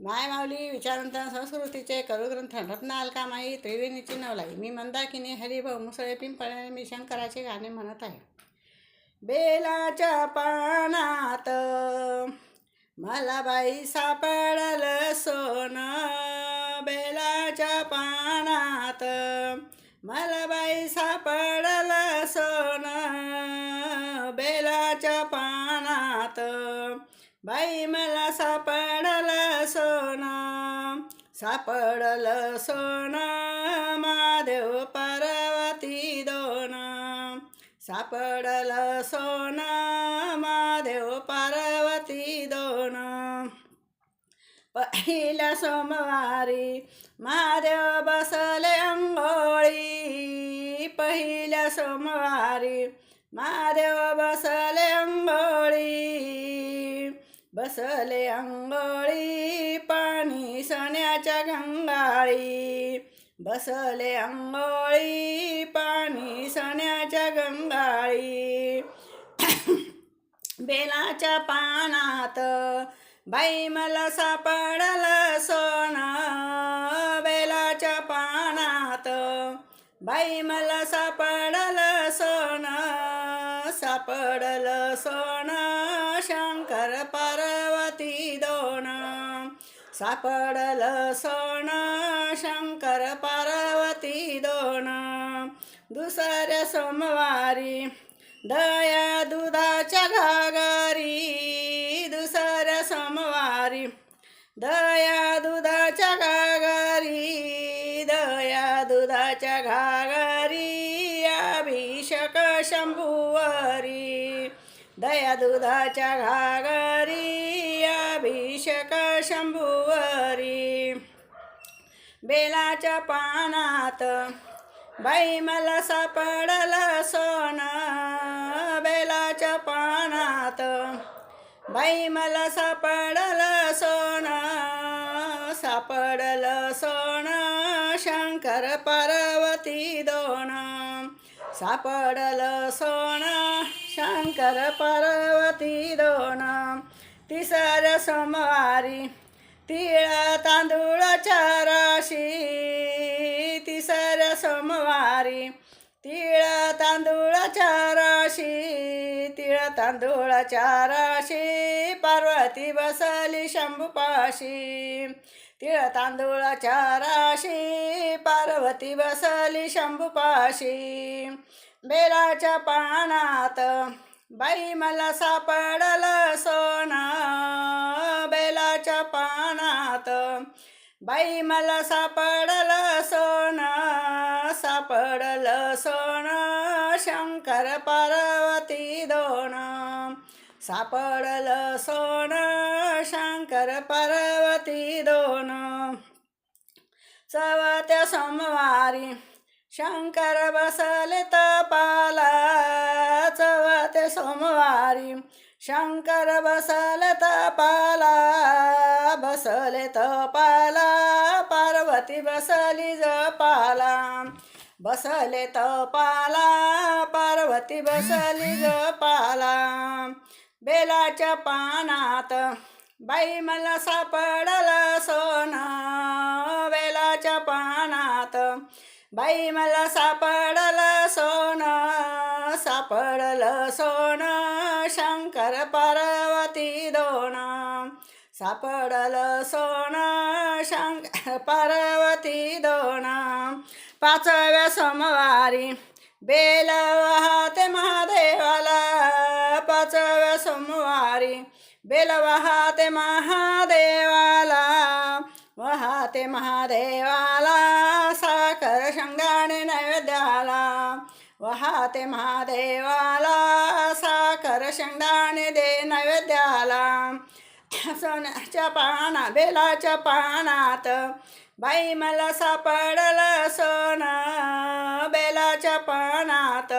माय माऊली विचारवंत संस्कृतीचे करुग्रंथ रत्न अलकामाई त्रिवेणीची नवलाई. मी मंदाकिनी हरिभाऊ मुसळे पिंपळे मी शंकराचे गाणे म्हणत आहे. बेलाच्या पानात मला बाई सापडल सोनं. बेलाच्या पानात मला बाई सापडल सोनं. बेलाच्या पानात बाई मला सापडलं सोनं सापडलं सोनं महादेव पार्वती दोन. सापडलं सोनं महादेव पार्वती दोन. पहिल्या सोमवारी महादेव बसले अंघोळी पहिल्या सोमवारी महादेव बसले अंघोळी बसले अंगोळी पाणी सण्याच्या गंगाळी. बसले अंगोळी पाणी सण्याच्या गंगाळी. बेलाच्या पानात बाई मला सापडलं सोनं. बेलाच्या पानात बाई मला सापडलं सोनं. सापडल सोनं शंकर पार्वती दोन. सापडल सोनं शंकर पार्वती दोन. दुसऱ्या सोमवारी दया दुधाच्या घागरी. दुसऱ्या सोमवारी दया दुधा अभिषेक शंभुवरी. दया दुधाच्या घागरी अभिषेक शंभुवरी. बेलाच्या पानात बाई मला सापडल सोन. बेलाच्या पानात बाई मला सापडल सोन. सापडल सोन शंकर पार्वती दोन. सापडल सोण शंकर पार्वती दोन. तिसऱ्या सोमवारी तिळ तांदूळ राशी तिसर सोमवारी तिळ तांदूळ राशी तिळ तांदूळ चाराशी. पार्वती बसली शंभूपाशी. तिळ तांदूळाच्या राशी पार्वती बसली शंभूपाशी. बेलाच्या पानात बाई मला सापडलं सोनं. बेलाच्या पानात बाई मला सापडलं सोनं. सापडलं सोनं शंकर पार्वती दोन. सापडल सोन शंकर पार्वती दोन. चवत्या सोमवारी शंकर बसले तपाला. चवते सोमवारी शंकर बसले तपाला. बसले तपाला पार्वती बसली जपाला. बसले तपाला पार्वती बसली जपाला. बेलाच्या पानात. बाई मला सापडलं सोनं बेलाच्या पानात. बाई मला सापडलं सोनं सापडलं सोनं शंकर पार्वती दोन. सापडलं सोनं शंकर पार्वती दोन. पाचव्या सोमवारी बेल वाहते महादेवाला. पाचव्या सोमवारी. बेल वाहते महादेवाला वाहते महादेवाला साखर शंगाने नैवेद्याला. वाहते महादेवाला साखर शेंगदाणे दे नैवेद्याला. सोन्याच्या पाना बेलाच्या पानात बाई मला सापडलं सोनं बेलाच्या पानात.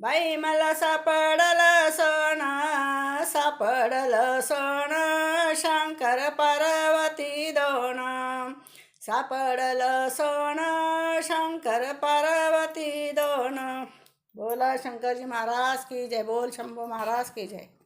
बाई मला सापडलं सोनं सापडलं सोनं. शंकर पार्वती दोन. सापडलं सोनं शंकर पार्वती दोन. बोला शंकरजी महाराज की जय बोल शंभू महाराज की जय.